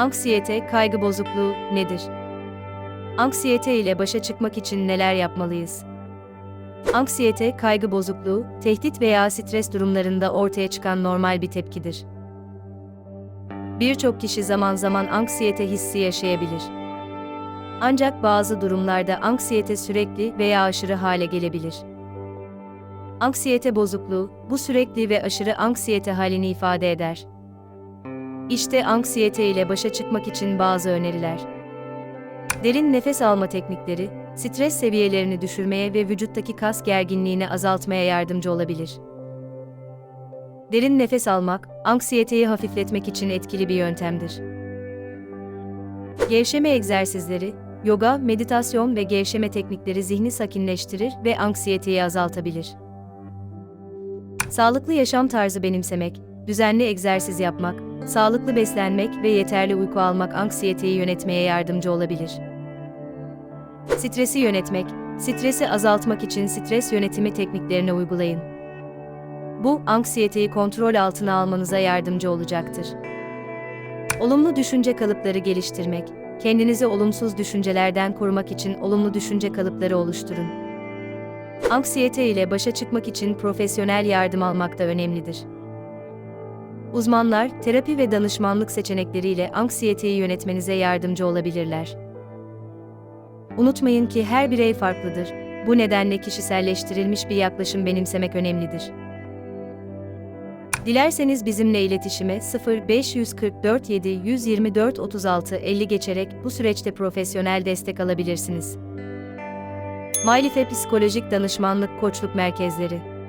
Anksiyete, kaygı bozukluğu nedir? Anksiyete ile başa çıkmak için neler yapmalıyız? Anksiyete, kaygı bozukluğu, tehdit veya stres durumlarında ortaya çıkan normal bir tepkidir. Birçok kişi zaman zaman anksiyete hissi yaşayabilir. Ancak bazı durumlarda anksiyete sürekli veya aşırı hale gelebilir. Anksiyete bozukluğu, bu sürekli ve aşırı anksiyete halini ifade eder. İşte anksiyete ile başa çıkmak için bazı öneriler. Derin nefes alma teknikleri, stres seviyelerini düşürmeye ve vücuttaki kas gerginliğini azaltmaya yardımcı olabilir. Derin nefes almak, anksiyeteyi hafifletmek için etkili bir yöntemdir. Gevşeme egzersizleri, yoga, meditasyon ve gevşeme teknikleri zihni sakinleştirir ve anksiyeteyi azaltabilir. Sağlıklı yaşam tarzı benimsemek, düzenli egzersiz yapmak, sağlıklı beslenmek ve yeterli uyku almak anksiyeteyi yönetmeye yardımcı olabilir. Stresi yönetmek, stresi azaltmak için stres yönetimi tekniklerini uygulayın. Bu, anksiyeteyi kontrol altına almanıza yardımcı olacaktır. Olumlu düşünce kalıpları geliştirmek, kendinizi olumsuz düşüncelerden korumak için olumlu düşünce kalıpları oluşturun. Anksiyete ile başa çıkmak için profesyonel yardım almak da önemlidir. Uzmanlar, terapi ve danışmanlık seçenekleriyle anksiyeteyi yönetmenize yardımcı olabilirler. Unutmayın ki her birey farklıdır. Bu nedenle kişiselleştirilmiş bir yaklaşım benimsemek önemlidir. Dilerseniz bizimle iletişime 0544 7 124 36 50 geçerek bu süreçte profesyonel destek alabilirsiniz. Malife Psikolojik Danışmanlık Koçluk Merkezleri